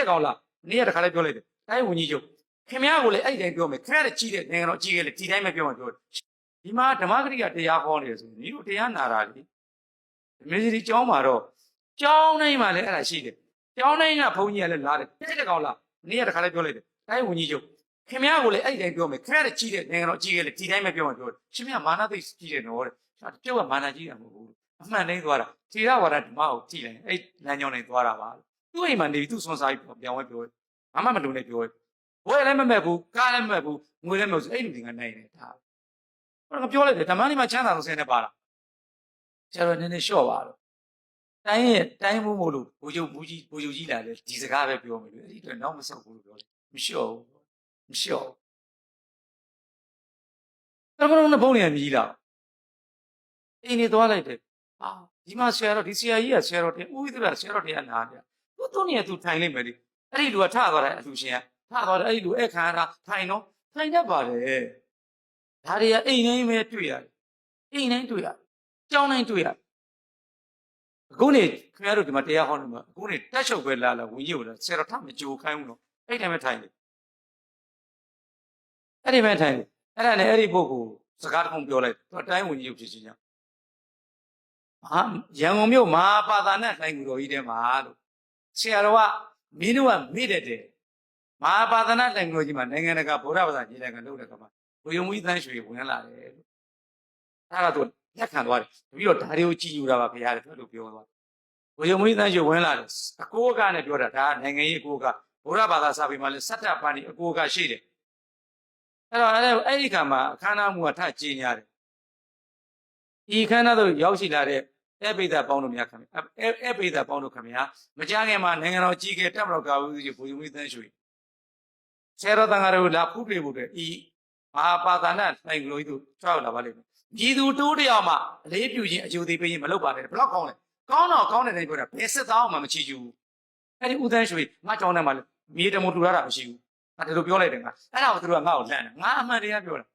တဲ့ကောင်လားနေ့ကတခါလေးပြောလိုက်တယ်တိုင်းဝန်ကြီးချုပ်ခင်ဗျားကိုလည်းအဲ့ဒီတိုင်းပြောမယ်ခင်ဗျားတဲ့ကြီးတဲ့နိုင်ငံတော်ကြီးကလည်းဒီတိုင်းပဲပြောမှပြောတယ်ဒီမှာဓမ္မဂရိကတရားဟောနေတယ်ဆိုရင်ဒီလိုတရားနာတာလေမင်းစီကျောင်းမှာတော့ကျောင်းတိုင်းမှာလည်းအဲ့ဒါရှိတယ်ကျောင်းတိုင်းကဘုန်းကြီးကလည်းလာတယ်တဲ့တဲ့ကောင်လားနေ့ကတခါလေးပြောလိုက်တယ်တိုင်းဝန်ကြီးချုပ်ခင်ဗျားကိုလည်းအဲ့ဒီတိုင်းပြောမယ်ခင်ဗျားတဲ့ကြီးတဲ့နိုင်ငံတော်ကြီးကလည်းဒီတိုင်းပဲပြောမှပြောတယ်ရှင်မမာနသိကြီးတယ်နော်တဲ့ကျုပ်ကမာနကြီးတာမဟုတ်ဘူးအမှန်တိုင်းသွားတာထေရဝါဒဓမ္မကိုကြည့်လိုက်အဲ့လမ်းကြောင်းနဲ့သွားတာပါ သူ့အိမ်မှာနေပြီးသူ့ဆွမ်းစားပြီးပြောင်းဝဲပြောဘာမှမလုပ်နဲ့ပြောဘွဲလည်းမမဲ့ဘူးကားလည်းမမဲ့ဘူးငွေလည်းမဟုတ်ဘူးအဲ့လူတွေကနိုင်တယ်ဒါဟောပြောလိုက်တယ်ဓမ္မလေးမှာချမ်းသာဆုံးဆင်းနေပါလားဆရာတော်နည်းနည်းလျှော့ပါတော့တိုင်းရဲ့တိုင်းမှုမို့လို့ဘိုးချုပ်ဘူးကြီးဘိုးချုပ်ကြီးလာတယ်ဒီစကားပဲပြောမယ်လို့အဲ့ဒီတော့နောက်မဆောက်ဘူးလို့ပြောတယ်မလျှော့ဘူးမလျှော့ဘူးတော်တော်နဲ့ဘုံနေရမြည်လာအိမ်နေသွားလိုက်တယ်အာဒီမှာဆရာတော်ဒီဆရာကြီးကဆရာတော်တင်ဦးဝိသရဆရာတော်တရားနာတယ် သူသူနေရသူထိုင်လိုက်မယ်လေအဲ့ဒီလူကထသွားတယ်အလူရှင်ကထသွားတယ်အဲ့ဒီလူအဲ့ခံရတာထိုင်တော့ထိုင်တတ်ပါတယ်ဒါတွေကအိမ်တိုင်းပဲတွေ့ရတယ်အိမ်တိုင်းတွေ့ရတယ်ကြောင်းတိုင်းတွေ့ရတယ်အခုနေခင်ဗျားတို့ဒီမှာတရားဟောနေမှာအခုနေတက်ချုပ်ပဲလာလာဝင်ကြီးကိုလာဆရာတော်ထမကြိုခိုင်းဘူးနော်အဲ့တိုင်းပဲထိုင်တယ်အဲ့ဒီပဲထိုင်တယ်အဲ့ဒါနဲ့အဲ့ဒီပုဂ္ဂိုလ်စကားတစ်ခုပြောလိုက်သူအတိုင်းဝင်ကြီးကိုဖြစ်ချင်းကြောင့်ဟာရန်ကုန်မြို့မဟာပါသာနဲ့တိုင်းကူတော်ကြီးထဲမှာလို့ ဆရာတော်ကမင်းတို့ကမေ့တတ်တယ်မဟာပါသာနဲ့တိုင်းကူတော်ကြီးမှာနိုင်ငံတကာဗုဒ္ဓဘာသာညီလာခံလုပ်တဲ့ကမှာဘုယုံမူကြီးသန်းရွှေဝင်လာတယ်လို့အဲ့ဒါတော့လက်ခံသွားတယ်ပြီးတော့ဒါတွေကိုကြည်ယူတာပါခင်ဗျားတဲ့လို့ပြောသွားဘုယုံမူကြီးသန်းရွှေဝင်လာတယ်အကိုကနဲ့ပြောတာဒါကနိုင်ငံရေးအကိုကဗုဒ္ဓဘာသာစာပေမှာလဲစတ္တပါဏိအကိုကရှိတယ်အဲ့တော့အဲ့ဒီကမှာအခမ်းအနားမှုကထကြည်ညာတယ်ဒီခမ်းနားတို့ရောက်ရှိလာတဲ့ အဲ့ပိဿပေါင်းတို့များခင်ဗျအဲ့အဲ့ပိဿပေါင်းတို့ခင်ဗျာမကြခင်မှာနိုင်ငံတော်ကြီးကတက်မတော်ကာဝူကြီးဘုရားမီးသန်းရွှေဆရာတော်တန်ဃာတို့လာဖူးတွေ့ဖို့တဲ့ဤမဟာပါဒနာနိုင်ကလေးတို့ကြောက်လာပါလိမ့်မယ်ညီသူတိုးတယောက်မှအလေးပြုခြင်းအယူသေးပေးရင်မလုပ်ပါနဲ့ဘလောက်ကောင်းလဲကောင်းတော့ကောင်းတယ်တိုင်းပြောတာဘယ်စစ်သားမှမချီကျူဘူးအဲ့ဒီဦးသန်းရွှေငါကြောင်းထဲမှာမြေတမတူရတာမရှိဘူးငါဒီလိုပြောလိုက်တယ်ငါအဲ့ဒါကိုသူတို့ကငါ့ကိုလန့်တယ်ငါအမှန်တရားပြောတာ